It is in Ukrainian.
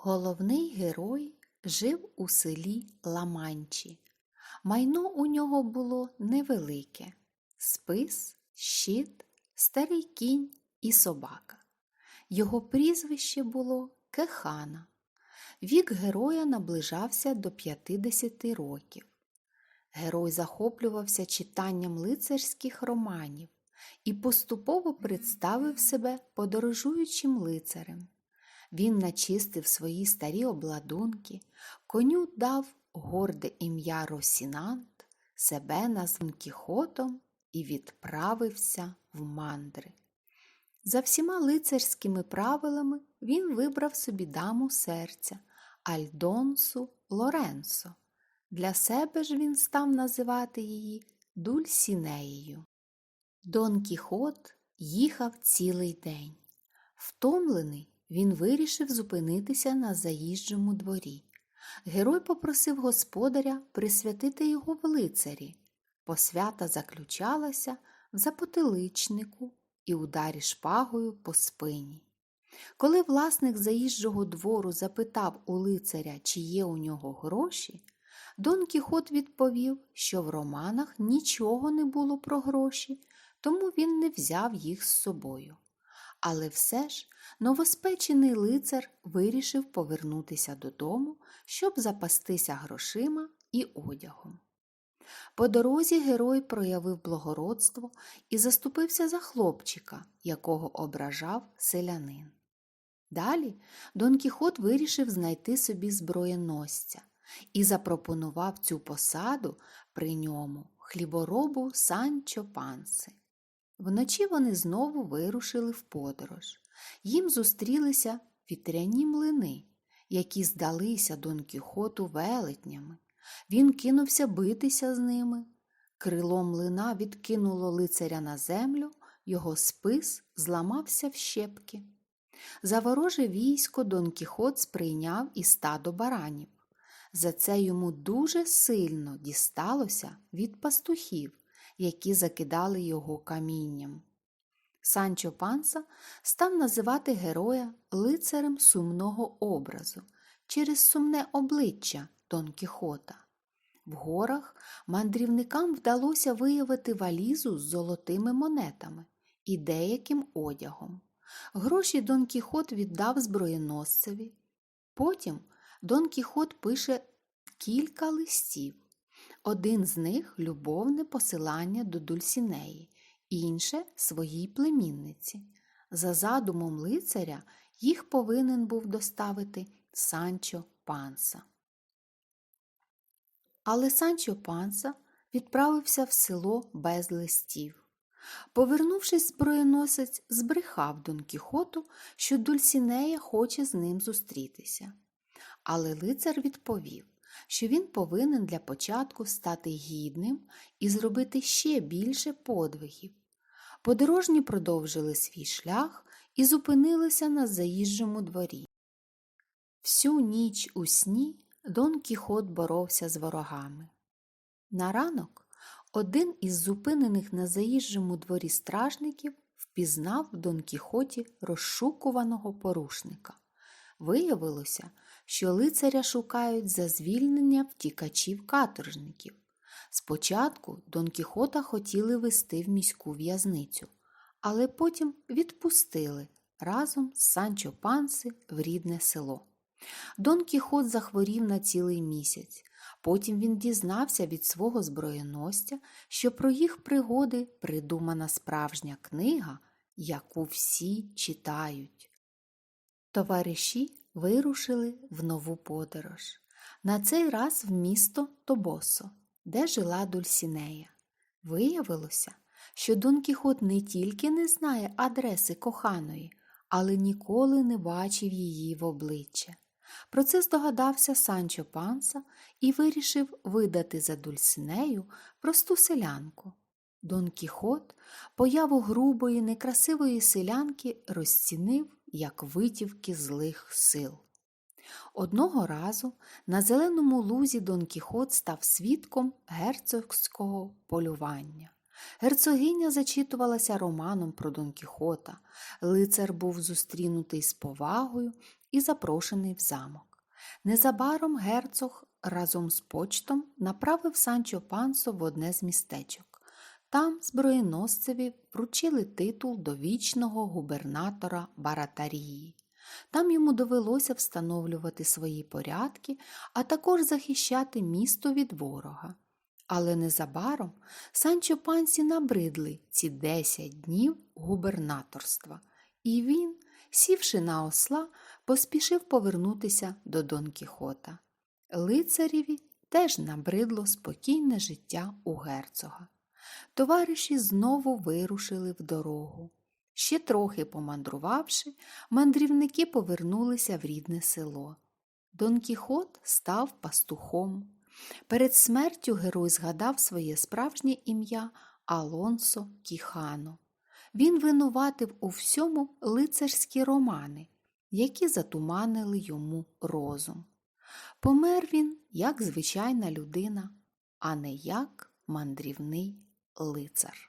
Головний герой жив у селі Ламанчі. Майно у нього було невелике спис, щит, старий кінь і собака. Його прізвище було Кехана. Вік героя наближався до 50 років. Герой захоплювався читанням лицарських романів і поступово представив себе подорожуючим лицарем. Він начистив свої старі обладунки, коню дав горде ім'я Росінант, себе назвав Кіхотом і відправився в мандри. За всіма лицарськими правилами він вибрав собі даму серця Альдонсу Лоренсо. Для себе ж він став називати її Дульсінеєю. Дон Кіхот їхав цілий день. Втомлений, він вирішив зупинитися на заїжджому дворі. Герой попросив господаря присвятити його в лицарі. Посвята заключалася в запотиличнику і ударі шпагою по спині. Коли власник заїжджого двору запитав у лицаря, чи є у нього гроші, Дон Кіхот відповів, що в романах нічого не було про гроші, тому він не взяв їх з собою. Але все ж новоспечений лицар вирішив повернутися додому, щоб запастися грошима і одягом. По дорозі герой проявив благородство і заступився за хлопчика, якого ображав селянин. Далі Дон Кіхот вирішив знайти собі зброєносця і запропонував цю посаду при ньому хліборобу Санчо Панси. Вночі вони знову вирушили в подорож. Їм зустрілися вітряні млини, які здалися Дон Кіхоту велетнями. Він кинувся битися з ними. Крило млина відкинуло лицаря на землю, його спис зламався в щепки. За вороже військо Дон Кіхот сприйняв і стадо баранів. За це йому дуже сильно дісталося від пастухів, які закидали його камінням. Санчо Панса став називати героя лицарем сумного образу через сумне обличчя Дон Кіхота. В горах мандрівникам вдалося виявити валізу з золотими монетами і деяким одягом. Гроші Дон Кіхот віддав зброєносцеві. Потім Дон Кіхот пише кілька листів. Один з них любовне посилання до Дульсінеї, інше своїй племінниці. За задумом лицаря їх повинен був доставити Санчо Панса. Але Санчо Панса відправився в село без листів. Повернувшись, зброєносець збрехав Дон Кіхоту, що Дульсінея хоче з ним зустрітися. Але лицар відповів, що він повинен для початку стати гідним і зробити ще більше подвигів. Подорожні продовжили свій шлях і зупинилися на заїжджому дворі. Всю ніч у сні Дон Кіхот боровся з ворогами. На ранок один із зупинених на заїжджому дворі стражників впізнав в Дон Кіхоті розшукуваного порушника. Виявилося, що лицаря шукають за звільнення втікачів-каторжників. Спочатку Дон Кіхота хотіли вести в міську в'язницю, але потім відпустили разом з Санчо Панси в рідне село. Дон Кіхот захворів на цілий місяць. Потім він дізнався від свого зброєносця, що про їх пригоди придумана справжня книга, яку всі читають. Товариші вирушили в нову подорож. На цей раз в місто Тобосо, де жила Дульсінея. Виявилося, що Дон Кіхот не тільки не знає адреси коханої, але ніколи не бачив її в обличчя. Про це здогадався Санчо Панса і вирішив видати за Дульсинею просту селянку. Дон Кіхот появу грубої, некрасивої селянки розцінив як витівки злих сил. Одного разу на зеленому лузі Дон Кіхот став свідком герцогського полювання. Герцогиня зачитувалася романом про Дон Кіхота. Лицар був зустрінутий з повагою і запрошений в замок. Незабаром герцог разом з почтом направив Санчо Пансо в одне з містечок. Там зброєносцеві вручили титул довічного губернатора Баратарії. Там йому довелося встановлювати свої порядки, а також захищати місто від ворога. Але незабаром Санчо Пансі набридли ці 10 днів губернаторства, і він, сівши на осла, поспішив повернутися до Дон Кіхота. Лицареві теж набридло спокійне життя у герцога. Товариші знову вирушили в дорогу. Ще трохи помандрувавши, мандрівники повернулися в рідне село. Дон Кіхот став пастухом. Перед смертю герой згадав своє справжнє ім'я Алонсо Кіхано. Він винуватив у всьому лицарські романи, які затуманили йому розум. Помер він як звичайна людина, а не як мандрівний лицар.